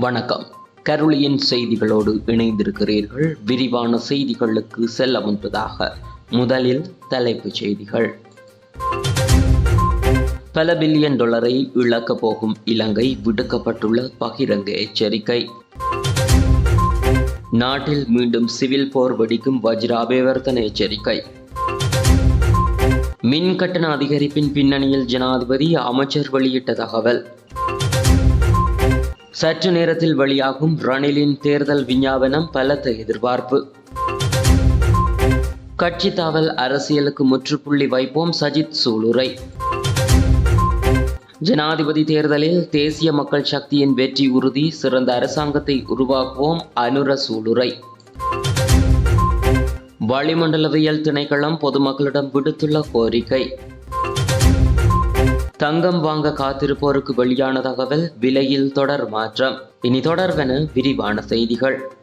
வணக்கம். கருளியின் செய்திகளோடு இணைந்திருக்கிறீர்கள். விரிவான செய்திகளுக்கு செல்ல முன்பதாக முதலில் தலைப்புச் செய்திகள். பல பில்லியன் டாலரை இழக்கப் போகும் இலங்கை விடுக்கப்பட்டுள்ள பகிரங்க எச்சரிக்கை. நாட்டில் மீண்டும் சிவில் போர் வெடிக்கும் வஜ்ராபேவர்த்தன எச்சரிக்கை. மின் கட்டண அதிகரிப்பின் பின்னணியில் ஜனாதிபதி அமைச்சர் வெளியிட்ட தகவல். சற்று நேரத்தில் வெளியாகும் ரணிலின் தேர்தல் விஞ்ஞாபனம் பலத்த எதிர்பார்ப்பு. கட்சி தாவல் அரசியலுக்கு முற்றுப்புள்ளி வைப்போம் சஜித் சூளுரை. ஜனாதிபதி தேர்தலில் தேசிய மக்கள் சக்தியின் வெற்றி உறுதி சிறந்த அரசாங்கத்தை உருவாக்குவோம் அனுர சூளுரை. வளிமண்டலவியல் திணைக்களம் பொதுமக்களிடம் விடுத்துள்ள கோரிக்கை. தங்கம் வாங்க காத்திருப்போருக்கு வெளியான தகவல் விலையில் தொடர் மாற்றம். இனி தொடர்வென விரிவான செய்திகள்.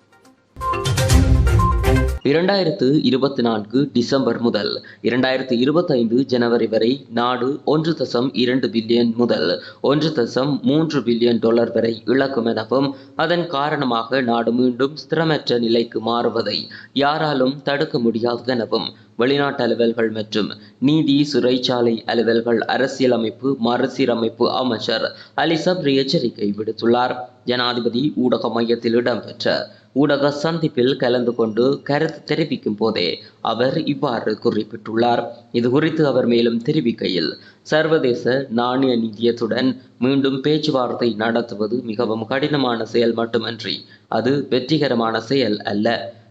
இரண்டாயிரத்து இருபத்தி நான்கு டிசம்பர் முதல் இரண்டாயிரத்து இருபத்தைந்து ஜனவரி வரை நாடு ஒன்று தசம் இரண்டு பில்லியன் முதல் ஒன்று தசம் மூன்று பில்லியன் டாலர் வரை இழக்கும் எனவும் அதன் காரணமாக நாடு மீண்டும் ஸ்திரமற்ற நிலைக்கு மாறுவதை யாராலும் தடுக்க முடியாது எனவும் வெளிநாட்டு அலுவல்கள் மற்றும் நீதி சிறைச்சாலை அலுவல்கள் அரசியலமைப்பு மறுசீரமைப்பு அமைச்சர் அலிசப்ரி எச்சரிக்கை விடுத்துள்ளார். ஜனாதிபதி ஊடக மையத்தில் இடம்பெற்ற ஊடக சந்திப்பில் கலந்து கொண்டு கருத்து தெரிவிக்கும் போதே அவர் இவ்வாறு குறிப்பிட்டுள்ளார். இது குறித்து அவர் மேலும் தெரிவிக்கையில் சர்வதேச நாணய நிதியத்துடன் மீண்டும் பேச்சுவார்த்தை நடத்துவது மிகவும் கடினமான செயல் மட்டுமன்றி அது வெற்றிகரமான செயல் அல்ல.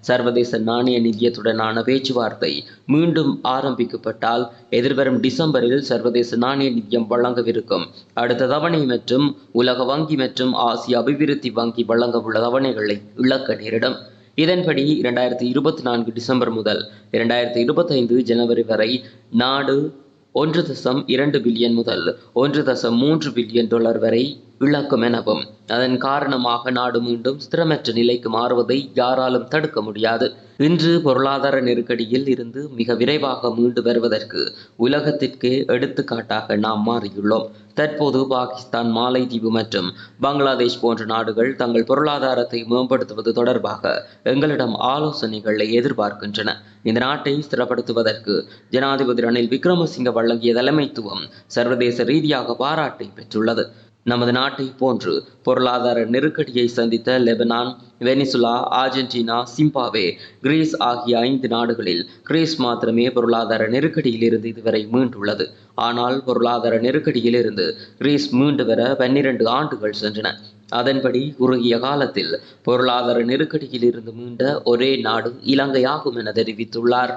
சர்வதேச நாணய நிதியத்துடனான பேச்சுவார்த்தை மீண்டும் ஆரம்பிக்கப்பட்டால் எதிர்வரும் டிசம்பரில் சர்வதேச நாணய நிதியம் வழங்கவிருக்கும். அடுத்த தவணை மற்றும் உலக வங்கி மற்றும் ஆசிய அபிவிருத்தி வங்கி வழங்க உள்ள தவணைகளை இழக்க நேரிடும். இதன்படி இரண்டாயிரத்தி இருபத்தி நான்கு டிசம்பர் முதல் இரண்டாயிரத்தி இருபத்தைந்து ஜனவரி வரை நாடு ஒன்று தசம் இரண்டு பில்லியன் முதல் ஒன்று தசம் மூன்று பில்லியன் டாலர் வரை இழக்கும் எனவும் அதன் காரணமாக நாடு மீண்டும் ஸ்திரமற்ற நிலைக்கு மாறுவதை யாராலும் தடுக்க முடியாது. இன்று பொருளாதார நெருக்கடியில் இருந்து மிக விரைவாக மீண்டு வருவதற்கு உலகத்திற்கே எடுத்துக்காட்டாக நாம் மாறியுள்ளோம். தற்போது பாகிஸ்தான் மாலைதீவு மற்றும் பங்களாதேஷ் போன்ற நாடுகள் தங்கள் பொருளாதாரத்தை மேம்படுத்துவது தொடர்பாக எங்களிடம் ஆலோசனைகளை எதிர்பார்க்கின்றன. இந்த நாட்டை ஸ்திரப்படுத்துவதற்கு ஜனாதிபதி ரணில் விக்ரமசிங்க வழங்கிய தலைமைத்துவம் சர்வதேச ரீதியாக பாராட்டை பெற்றுள்ளது. நமது நாட்டை போன்று பொருளாதார நெருக்கடியை சந்தித்த Lebanon Venezuela Argentina Zimbabwe Greece ஆகிய ஐந்து நாடுகளில் கிரீஸ் மாத்திரமே பொருளாதார நெருக்கடியிலிருந்து இதுவரை மீண்டுள்ளது. ஆனால் பொருளாதார நெருக்கடியிலிருந்து கிரீஸ் மீண்டு வர பன்னிரண்டு ஆண்டுகள் சென்றன. அதன்படி குறுகிய காலத்தில் பொருளாதார நெருக்கடியிலிருந்து மீண்ட ஒரே நாடு இலங்கையாகும் என தெரிவித்துள்ளார்.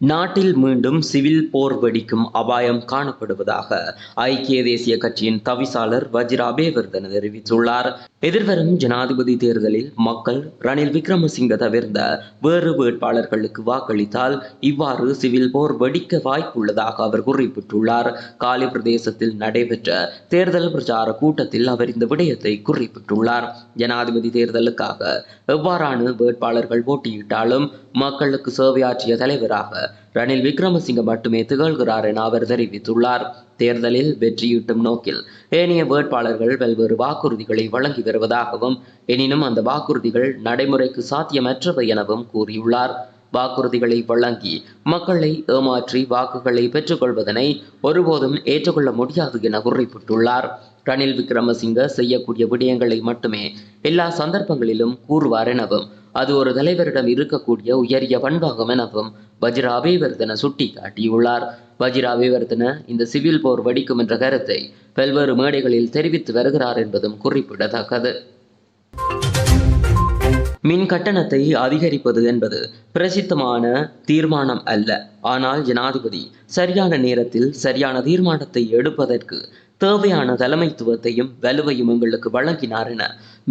நாட்டில் மீண்டும் சிவில் போர் வெடிக்கும் அபாயம் காணப்படுவதாக ஐக்கிய தேசிய கட்சியின் தவிசாளர் வஜ்ரா அபேவர்தன தெரிவித்துள்ளார். எதிர்வரும் ஜனாதிபதி தேர்தலில் மக்கள் ரணில் விக்ரமசிங்க தவிர்ந்த வேறு வேட்பாளர்களுக்கு வாக்களித்தால் இவ்வாறு சிவில் போர் வெடிக்க வாய்ப்புள்ளதாக அவர் குறிப்பிட்டுள்ளார். காலி பிரதேசத்தில் நடைபெற்ற தேர்தல் பிரச்சார கூட்டத்தில் அவர் இந்த விடயத்தை குறிப்பிட்டுள்ளார். ஜனாதிபதி தேர்தலுக்காக எவ்வாறான வேட்பாளர்கள் போட்டியிட்டாலும் மக்களுக்கு சேவையாற்றிய தலைவராக ரணில் விக்ரமசிங்க மட்டுமே திகழ்கிறார் என அவர் தெரிவித்துள்ளார். தேர்தலில் வெற்றியீட்டும் நோக்கில் ஏனைய வேட்பாளர்கள் பல்வேறு வாக்குறுதிகளை வழங்கி வருவதாகவும் எனினும் அந்த வாக்குறுதிகள் நடைமுறைக்கு சாத்தியமற்றவை எனவும் கூறியுள்ளார். வாக்குறுதிகளை வழங்கி மக்களை ஏமாற்றி வாக்குகளை பெற்றுக்கொள்வதனை ஒருபோதும் ஏற்றுக்கொள்ள முடியாது என குறிப்பிட்டுள்ளார். ரணில் விக்ரமசிங்க செய்யக்கூடிய விடயங்களை மட்டுமே எல்லா சந்தர்ப்பங்களிலும் கூறுவார் எனவும் அது ஒரு தலைவரிடம் இருக்கக்கூடிய உயரிய பண்பாகும் எனவும் வஜ்ரா அபிவர்த்தன சுட்டி காட்டியுள்ளார். வஜ்ரா அபிவர்த்தன இந்த சிவில் போர் வெடிக்கும் என்ற கருத்தை பல்வேறு மேடைகளில் தெரிவித்து வருகிறார் என்பதும் குறிப்பிடத்தக்கது. மின் கட்டணத்தை அதிகரிப்பது என்பது பிரசித்தமான தீர்மானம் அல்ல. ஆனால் ஜனாதிபதி சரியான நேரத்தில் சரியான தீர்மானத்தை எடுப்பதற்கு தேவையான தலைமைத்துவத்தையும் வலுவையும் எங்களுக்கு வழங்கினார் என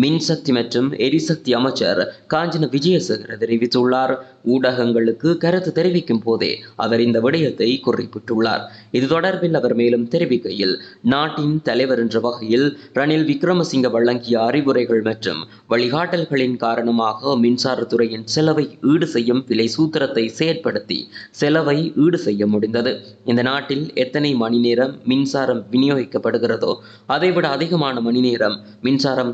மின்சக்தி மற்றும் எரிசக்தி அமைச்சர் காஞ்சன விஜயசேகர தெரிவித்துள்ளார். ஊடகங்களுக்கு கருத்து தெரிவிக்கும் போதே அவர் இந்த விடயத்தை குறிப்பிட்டுள்ளார். இது தொடர்பில் அவர் மேலும் தெரிவிக்கையில் நாட்டின் தலைவர் என்ற வகையில் ரணில் விக்ரமசிங்க வழங்கிய அறிவுரைகள் மற்றும் வழிகாட்டல்களின் காரணமாக மின்சாரத்துறையின் செலவை ஈடு செய்யும் விலை சூத்திரத்தை செயற்படுத்தி செலவை ஈடு செய்ய முடிந்தது. இந்த நாட்டில் எத்தனை மணி நேரம் மின்சாரம் விநியோகிக்கப்படுகிறதோ அதைவிட அதிகமான மணி நேரம் மின்சாரம்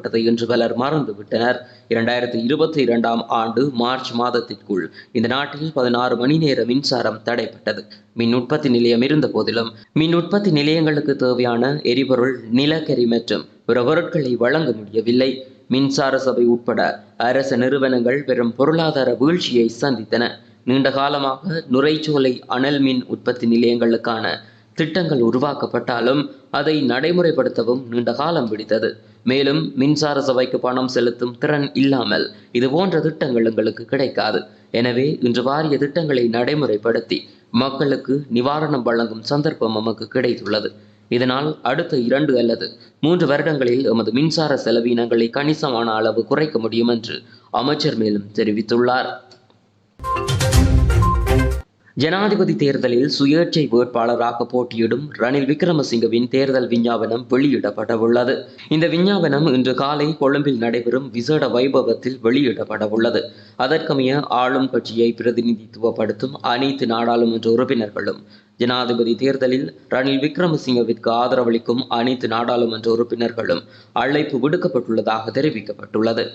துண்டிக்கப்பட்டது என்று பலர் மறந்துவிட்டனர் இரண்டாயிரத்தி இருபத்தி இரண்டாம் ஆண்டு மார்ச் மாதத்திற்குள் இந்த நாட்டில் பதினாறு மணி நேர மின்சாரம் தடைப்பட்டது. மின் உற்பத்தி நிலையம் இருந்த போதிலும் மின் உற்பத்தி நிலையங்களுக்கு தேவையான எரிபொருள் நிலக்கரி மற்றும் பிற பொருட்களை வழங்க முடியவில்லை. மின்சார சபை உட்பட அரச நிறுவனங்கள் பெரும் பொருளாதார வீழ்ச்சியை சந்தித்தன. நீண்ட காலமாக நுரைச்சோலை அனல் மின் உற்பத்தி நிலையங்களுக்கான திட்டங்கள் உருவாக்கப்பட்டாலும் அதை நடைமுறைப்படுத்தவும் நீண்ட காலம் பிடித்தது. மேலும் மின்சார சபைக்கு பணம் செலுத்தும் திறன் இல்லாமல் இது போன்ற திட்டங்கள் எங்களுக்கு கிடைக்காது. எனவே இன்று வாரிய திட்டங்களை நடைமுறைப்படுத்தி மக்களுக்கு நிவாரணம் வழங்கும் சந்தர்ப்பம் நமக்கு கிடைத்துள்ளது. இதனால் அடுத்த இரண்டு அல்லது மூன்று வருடங்களில் எமது மின்சார செலவினங்களை கணிசமான அளவு குறைக்க முடியும் என்று அமைச்சர் மேலும் தெரிவித்துள்ளார். ஜனாதிபதி தேர்தலில் சுயேட்சை வேட்பாளராக போட்டியிடும் ரணில் விக்ரமசிங்கவின் தேர்தல் விஞ்ஞாபனம் வெளியிடப்படவுள்ளது. இந்த விஞ்ஞாபனம் இன்று காலை கொழும்பில் நடைபெறும் விசேட வைபவத்தில் வெளியிடப்படவுள்ளது. அதற்கமைய ஆளும் கட்சியை பிரதிநிதித்துவப்படுத்தும் அனைத்து நாடாளுமன்ற உறுப்பினர்களும் ஜனாதிபதி தேர்தலில் ரணில் விக்ரமசிங்கவிற்கு ஆதரவளிக்கும் அனைத்து நாடாளுமன்ற உறுப்பினர்களும் அழைப்பு விடுக்கப்பட்டுள்ளதாக தெரிவிக்கப்பட்டுள்ளது.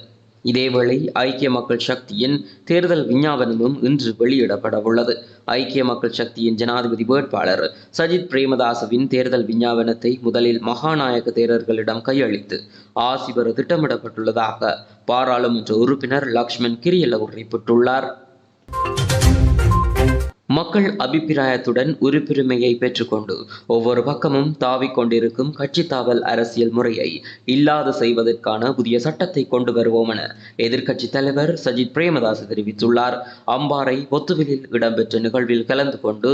இதேவேளை ஐக்கிய மக்கள் சக்தியின் தேர்தல் விஞ்ஞாபனமும் இன்று வெளியிடப்பட உள்ளது. ஐக்கிய மக்கள் சக்தியின் ஜனாதிபதி வேட்பாளர் சஜித் பிரேமதாசவின் தேர்தல் விஞ்ஞாபனத்தை முதலில் மகாநாயக தேரர்களிடம் கையளித்து ஆசி பெற திட்டமிடப்பட்டுள்ளதாக பாராளுமன்ற உறுப்பினர் லக்ஷ்மண் கிரியல்ல குறிப்பிட்டுள்ளார் மக்கள் அபிப்பிராயத்துடன் உறுப்புரிமையை பெற்றுக்கொண்டு ஒவ்வொரு பக்கமும் தாவிக் கொண்டிருக்கும் கட்சி தாவல் அரசியல் முறையை இல்லாது செய்வதற்கான புதிய சட்டத்தை கொண்டு வருவோம் என எதிர்க்கட்சித் தலைவர் சஜித் பிரேமதாஸ் தெரிவித்துள்ளார். அம்பாறை பொத்துவிலில் இடம்பெற்ற நிகழ்வில் கலந்து கொண்டு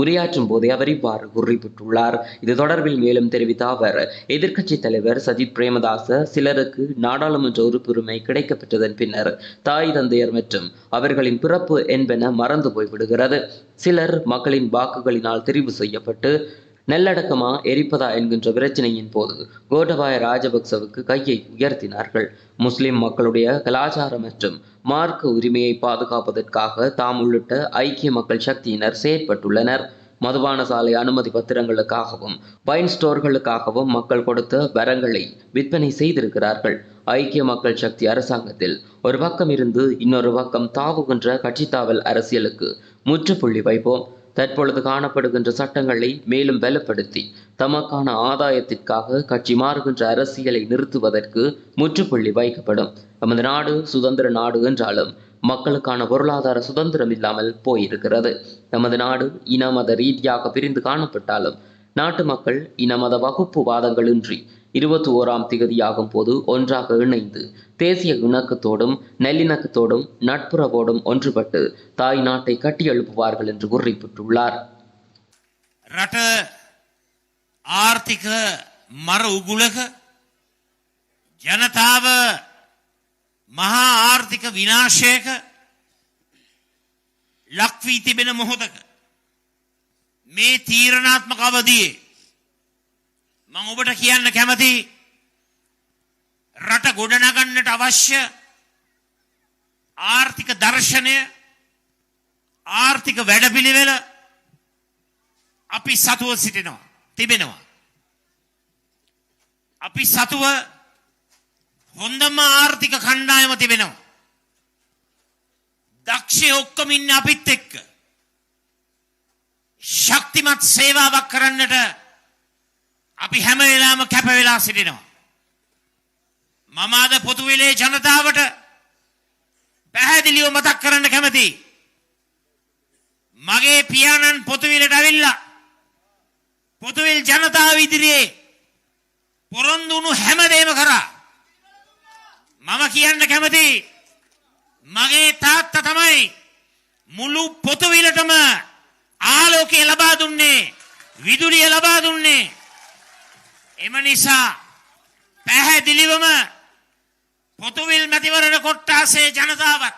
உரையாற்றும் போதே அவர் இவ்வாறு குறிப்பிட்டுள்ளார் இது தொடர்பில் மேலும் தெரிவித்த அவர் எதிர்க்கட்சி தலைவர் சஜித் பிரேமதாச சிலருக்கு நாடாளுமன்ற உறுப்புரிமை கிடைக்கப்பெற்றதன் பின்னர் தாய் தந்தையர் மற்றும் அவர்களின் பிறப்பு என்பன மறந்து போய்விடுகிறது. சிலர் மக்களின் வாக்குகளினால் தெரிவு செய்யப்பட்டு நல்லடக்கமா எரிப்பதா என்கின்ற பிரச்சனையின் போது கோட்டபாய ராஜபக்சவுக்கு கையை உயர்த்தினார்கள். முஸ்லிம் மக்களுடைய கலாச்சாரம் மற்றும் மார்க்க உரிமையை பாதுகாப்பதற்காக தாம் உள்ளிட்ட ஐக்கிய மக்கள் சக்தியினர் செயற்பட்டுள்ளனர். மதுபான சாலை அனுமதி பத்திரங்களுக்காகவும் பைன் ஸ்டோர்களுக்காகவும் மக்கள் கொடுத்த வரங்களை விற்பனை செய்திருக்கிறார்கள். ஐக்கிய மக்கள் சக்தி அரசாங்கத்தில் ஒரு பக்கம் இருந்து இன்னொரு பக்கம் தாவுகின்ற கட்சித்தாவல் அரசியலுக்கு முற்றுப்புள்ளி வைப்போம். தற்பொழுது காணப்படுகின்ற சட்டங்களை மேலும் பலப்படுத்தி தமக்கான ஆதாயத்திற்காக கட்சி மாறுகின்ற அரசியலை நிறுத்துவதற்கு முற்றுப்புள்ளி வைக்கப்படும். நமது நாடு சுதந்திர நாடு என்றாலும் மக்களுக்கான பொருளாதார சுதந்திரம் இல்லாமல் போயிருக்கிறது. நமது நாடு இன மத ரீதியாக பிரிந்து காணப்பட்டாலும் நாட்டு மக்கள் இன மத வகுப்பு வாதங்களின்றி இருபத்தி ஓராம் திகதியாகும் போது ஒன்றாக இணைந்து தேசிய இணக்கத்தோடும் நல்லிணக்கத்தோடும் நட்புறவோடும் ஒன்றுபட்டு தாய் நாட்டை கட்டியெழுப்புவார்கள் என்று குறிப்பிட்டுள்ளார் රට ආර්ථික මර උගුලක ජනතාව මහා ආර්ථික විනාශයක ලක්වී තිබෙන මොහොතක මේ තීරණාත්මක අවදියේ මං ඔබට කියන්න කැමති රට ගොඩනගන්නට අවශ්‍ය ආර්ථික දර්ශනය ආර්ථික වැඩපිළිවෙල අපි සතුව සිටිනවා තිබෙනවා. අපි සතුව හොඳම ආර්ථික කණ්ඩායම තිබෙනවා. දක්ෂය ඔක්කොමින්න අපිත් එක්ක. ශක්තිමත් සේවාවක් කරන්නට අපි හැම වෙලාම කැපවෙලා සිටිනවා. මම අද පොතුවෙලේ ජනතාවට පැහැදිලිව මතක් කරන්න කැමති. මගේ පියාණන් පොතුවිලට ඇවිල්ලා පොතුවිල් ජනතාව ඉදිරියේ පොරොන්දුුණු හැමදේම කරා. මම කියන්න කැමති මගේ තාත්ත තමයි මුළු පොතුවිලටම ආලෝකය ලබා දුන්නේ විදුලිය ලබා දුන්නේ. එම නිසා පැහැදිලිවම පොතුවිල් මැතිවරණ කොට්ටාසේ ජනතාවත්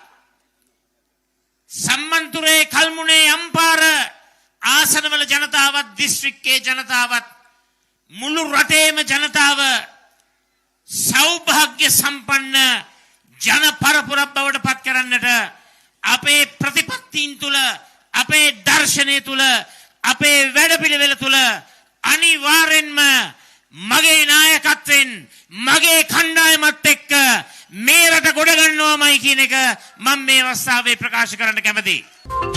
සම්මන්තුරේ කල්මුණේ අම්පාර ආසනවල ජනතාවත් දිස්ත්‍රික්කේ ජනතාවත් මුළු රටේම ජනතාව සෞභාග්‍ය සම්පන්න ජන පරපුරක් බවට පත් කරන්නට අපේ ප්‍රතිපත්තීන් තුළ අපේ දර්ශනය තුළ අපේ වැඩපිළිවෙල තුළ අනිවාර්යෙන්ම මගේ නායකත්වෙන් මගේ කණ්ඩායමත් එක්ක මේ රට ගොඩගන්නවාමයි කියන එක මම මේ අවස්ථාවේ ප්‍රකාශ කරන්න කැමතියි.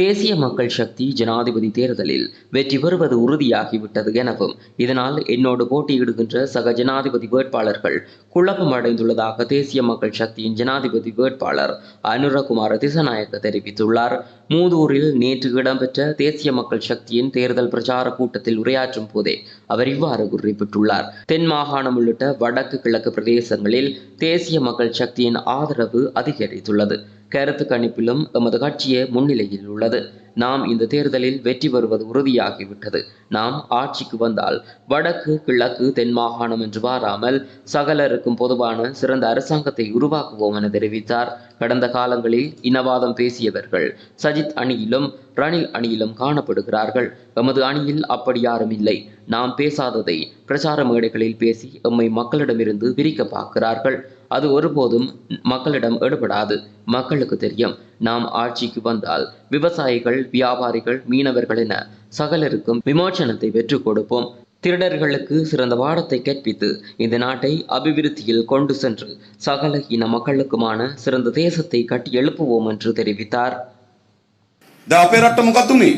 தேசிய மக்கள் சக்தி ஜனாதிபதி தேர்தலில் வெற்றி பெறுவது உறுதியாகிவிட்டது எனவும் இதனால் என்னோடு போட்டியிடுகின்ற சக ஜனாதிபதி வேட்பாளர்கள் குழப்பம் அடைந்துள்ளதாக தேசிய மக்கள் சக்தியின் ஜனாதிபதி வேட்பாளர் அனுரகுமார திசநாயக்க தெரிவித்துள்ளார். மூதூரில் நேற்று இடம்பெற்ற தேசிய மக்கள் சக்தியின் தேர்தல் பிரச்சார கூட்டத்தில் உரையாற்றும் போதே அவர் இவ்வாறு குறிப்பிட்டுள்ளார். தென் மாகாணம் உள்ளிட்ட வடக்கு கிழக்கு பிரதேசங்களில் தேசிய மக்கள் சக்தியின் ஆதரவு அதிகரித்துள்ளது. கருத்து கணிப்பிலும் எமது கட்சியே முன்னிலையில் உள்ளது. நாம் இந்த தேர்தலில் வெற்றி பெறுவது உறுதியாகிவிட்டது. நாம் ஆட்சிக்கு வந்தால் வடக்கு கிழக்கு தென் மாகாணம் என்று வாராமல் சகலருக்கும் பொதுவான சிறந்த அரசாங்கத்தை உருவாக்குவோம் என தெரிவித்தார். கடந்த காலங்களில் இனவாதம் பேசியவர்கள் சஜித் அணியிலும் ரணில் அணியிலும் காணப்படுகிறார்கள். எமது அணியில் அப்படி யாரும் இல்லை. நாம் பேசாததை பிரச்சார மேடைகளில் பேசி எம்மை மக்களிடமிருந்து பிரிக்க பார்க்கிறார்கள். அது ஒருபோதும் மக்களிடம் எடுபடாது மக்களுக்கு தெரியும் நாம் ஆட்சிக்கு வந்தால் விவசாயிகள் வியாபாரிகள் மீனவர்கள் என சகலருக்கும் விமோசனத்தை பெற்றுக் கொடுப்போம் திருடர்களுக்கு சிறந்த பாடத்தை கற்பித்து இந்த நாட்டை அபிவிருத்தியில் கொண்டு சென்று சகல இன மக்களுக்குமான சிறந்த தேசத்தை கட்டி எழுப்புவோம் என்று தெரிவித்தார் දැන් අපේ රට්ට මොකක්ද උනේ?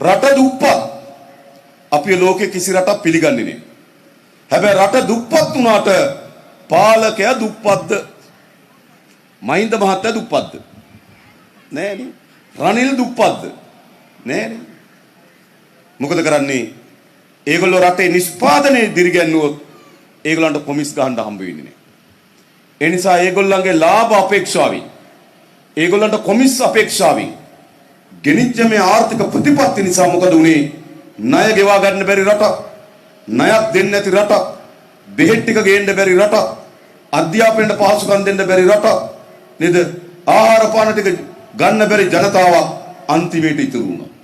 රට දුප්පත්. අපි ලෝකේ කිසි රටක් පිළිගන්නේ නෑ. හැබැයි රට දුප්පත් වුණාට පාලකයා දුප්පත්ද? මහින්ද මහත්තයා දුප්පත්ද? නෑනේ. රනිල් දුප්පත්ද? නෑනේ. මොකද කරන්නේ? ඒගොල්ලෝ රටේ නිෂ්පාදනය දිරිගැන්නුවොත් ඒගොල්ලන්ට කොමිස් ගහන්න හම්බ වෙන්නේ නෑ. ඒ නිසා ඒගොල්ලන්ගේ ලාභ අපේක්ෂාවෙන් ඒගොල්ලන්ට කොමිස් අපේක්ෂාවෙන් ගෙනිච්ච මේ ආර්ථික ප්‍රතිපත්ති නිසා මොකද උනේ ණය ගෙවා ගන්න බැරි රටක් ණයක් දෙන්නේ නැති රටක් බෙහෙත් ටික ගේන්න බැරි රටක් අධ්‍යාපනයට පහසුකම් දෙන්න බැරි රටක් නේද ආහාර පාන ටික ගන්න බැරි ජනතාවක් අන්තිමේට ඉතුරු වුණා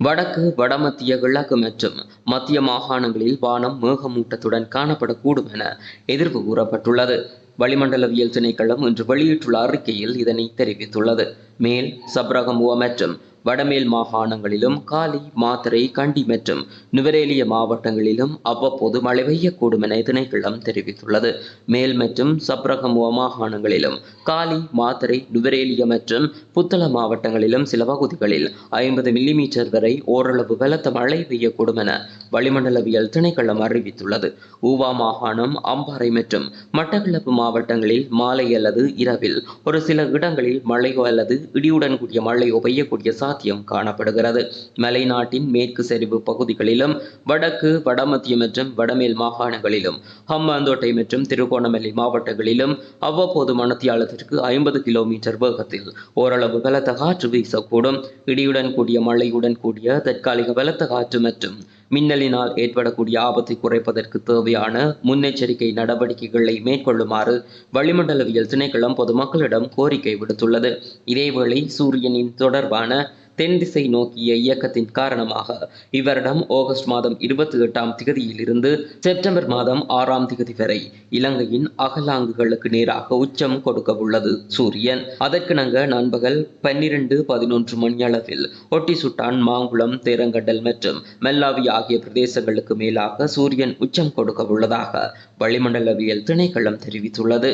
வடக்கு வடமத்திய கிழக்கு மற்றும் மத்திய மாகாணங்களில் வானம் மேகமூட்டத்துடன் காணப்படக்கூடும் என எதிர்ப்பு கூறப்பட்டுள்ளது வளிமண்டலவியல் திணைக்களம் இன்று வெளியிட்டுள்ள அறிக்கையில் இதனை தெரிவித்துள்ளது மேல் சப்ரகமுவ மற்றும் வடமேல் மாகாணங்களிலும் காலி மாத்தறை கண்டி மற்றும் நுவரேலிய மாவட்டங்களிலும் அவ்வப்போது மழை பெய்யக்கூடும் என திணைக்களம் தெரிவித்துள்ளது. மேல் மற்றும் சப்ரகமுவ மாகாணங்களிலும் காலி மாத்தறை நுவரேலிய மற்றும் புத்தள மாவட்டங்களிலும் சில பகுதிகளில் ஐம்பது மில்லிமீட்டர் வரை ஓரளவு பலத்த மழை பெய்யக்கூடும் என வளிமண்டலவியல் திணைக்களம் அறிவித்துள்ளது. ஊவா மாகாணம் அம்பாறை மற்றும் மட்டக்களப்பு மாவட்டங்களில் மாலை அல்லது இரவில் ஒரு சில இடங்களில் மழையோ அல்லது இடியுடன் கூடிய மழையோ பெய்யக்கூடிய சாத்தியம் காணப்படுகிறது. மலைநாட்டின் மேற்கு சரிவு பகுதிகளிலும் வடக்கு வடமத்திய மற்றும் வடமேல் மாகாணங்களிலும் ஹம்பாந்தோட்டை மற்றும் திருகோணமலை மாவட்டங்களிலும் அவ்வப்போது மணத்தியாலத்திற்கு ஐம்பது கிலோமீட்டர் வேகத்தில் ஓரளவு பலத்த காற்று வீசக்கூடும். இடியுடன் கூடிய மழையுடன் கூடிய தற்காலிக பலத்த காற்று மற்றும் மின்னலினால் ஏற்படக்கூடிய ஆபத்தை குறைப்பதற்கு தேவையான முன்னெச்சரிக்கை நடவடிக்கைகளை மேற்கொள்ளுமாறு வளிமண்டலவியல் திணைக்களம் பொதுமக்களிடம் கோரிக்கை விடுத்துள்ளது. இதேவேளை சூரியனின் தொடர்பான தென் திசை நோக்கிய இயக்கத்தின் காரணமாக இவ்வருடம் ஆகஸ்ட் மாதம் இருபத்தி எட்டாம் திகதியிலிருந்து செப்டம்பர் மாதம் ஆறாம் திகதி வரை இலங்கையின் அகலாங்குகளுக்கு நேராக உச்சம் கொடுக்க உள்ளது சூரியன். அதற்கிணங்க நண்பகல் பன்னிரண்டு பதினொன்று மணியளவில் ஒட்டி சுட்டான் மாங்குளம் தேரங்கடல் மற்றும் மெல்லாவி ஆகிய பிரதேசங்களுக்கு மேலாக சூரியன் உச்சம் கொடுக்க உள்ளதாக வளிமண்டலவியல் திணைக்களம் தெரிவித்துள்ளது.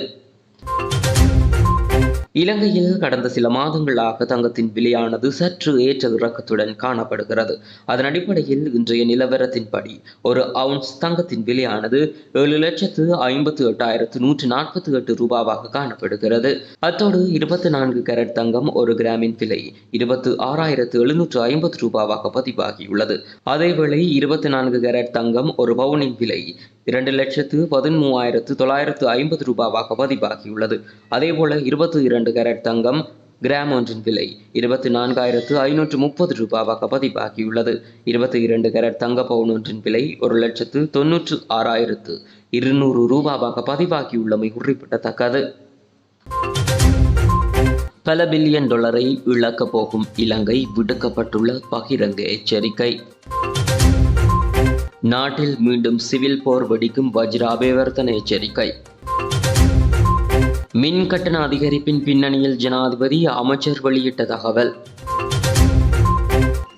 இலங்கையில் கடந்த சில மாதங்களாக தங்கத்தின் விலையானது சற்று ஏற்ற இறக்கத்துடன் காணப்படுகிறது. அதன் அடிப்படையில் இன்றைய நிலவரத்தின்படி ஒரு அவுன்ஸ் தங்கத்தின் விலையானது ஏழு லட்சத்து ஐம்பத்து எட்டாயிரத்து நூற்று நாற்பத்தி எட்டு ரூபாவாக காணப்படுகிறது. அத்தோடு இருபத்தி நான்கு கேரட் தங்கம் ஒரு கிராமின் விலை இருபத்து ஆறாயிரத்து எழுநூற்று ஐம்பது ரூபாவாக பதிவாகியுள்ளது. அதேவேளை இருபத்தி நான்கு கேரட் தங்கம் ஒரு பவுனின் விலை இரண்டு லட்சத்து பதிமூவாயிரத்து தொள்ளாயிரத்து ஐம்பது ரூபாவாக பதிவாகியுள்ளது அதேபோல இருபத்தி இரண்டு கேரட் தங்கம் கிராம் ஒன்றின் விலை இருபத்தி நான்காயிரத்து ஐநூற்று முப்பது ரூபாவாக பதிவாகியுள்ளது இருபத்தி இரண்டு கேரட் தங்க பவுன் ஒன்றின் விலை ஒரு லட்சத்து தொன்னூற்று ஆறாயிரத்து இருநூறு ரூபாவாக பதிவாகியுள்ளமை குறிப்பிடத்தக்கது. பல பில்லியன் டாலரை இழக்கப் போகும் இலங்கை விடுக்கப்பட்டுள்ள பகிரங்க எச்சரிக்கை. நாட்டில் மீண்டும் சிவில் போர் வெடிக்கும் வஜ்ர அபிவர்த்தன எச்சரிக்கை. மின் கட்டண அதிகரிப்பின் பின்னணியில் ஜனாதிபதி அமைச்சர் வெளியிட்ட தகவல்.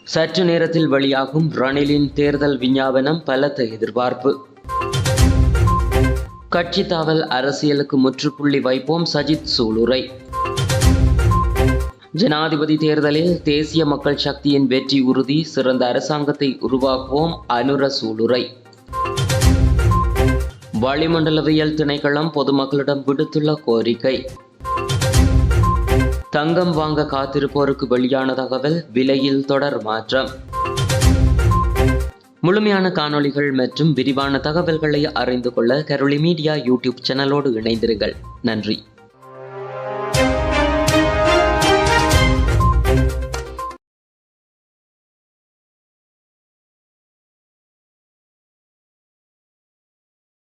சற்று நேரத்தில் வெளியாகும் ரணிலின் தேர்தல் விஞ்ஞாபனம் பலத்த எதிர்பார்ப்பு. கட்சி தாவல் அரசியலுக்கு முற்றுப்புள்ளி வைப்போம் சஜித் சூளுரை. ஜனாதிபதி தேர்தலில் தேசிய மக்கள் சக்தியின் வெற்றி உறுதி சிறந்த அரசாங்கத்தை உருவாக்குவோம் அனுர சூளுரை. வளிமண்டலவியல் திணைக்களம் பொதுமக்களிடம் விடுத்துள்ள கோரிக்கை. தங்கம் வாங்க காத்திருப்போருக்கு வெளியான தகவல் விலையில் தொடர் மாற்றம். முழுமையான காணொளிகள் மற்றும் விரிவான தகவல்களை அறிந்து கொள்ள கரோலி மீடியா யூடியூப் சேனலோடு இணைந்திருங்கள். நன்றி.